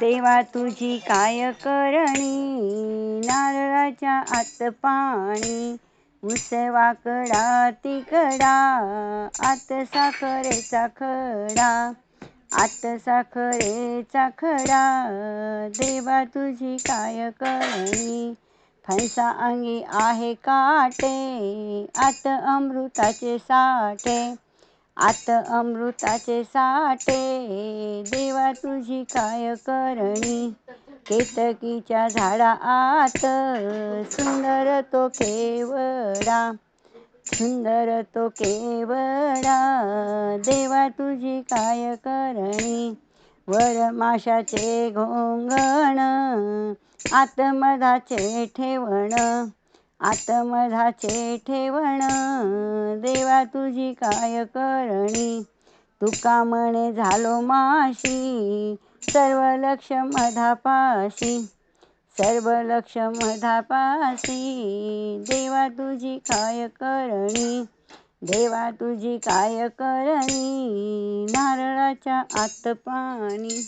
देवा तुझी काय करणी? नारळाच्या आत पाणी उसवा कडा तिकडा. आत साखरेचा खडा आत साखरेचा खडा. देवा तुझी काय करणी? फणसा अंगी आहे काटे आत अमृताचे साठे. आत अमृताचे साठे देवा तुझी काय करणी? केतकीच्या झाडा आत सुंदर तो केवडा सुंदर तो केवडा देवा तुझी काय करणी? वर माशाचे घोंगण आतमधाचे ठेवण आत्मधाचे ठेवण देवा तुझी काय करणी? तुका म्हणे झालो माशी सर्व लक्ष मधापाशी. सर्व लक्ष मधापाशी देवा तुझी काय करणी? देवा तुझी काय करणी? नारळाच्या आत पाणी.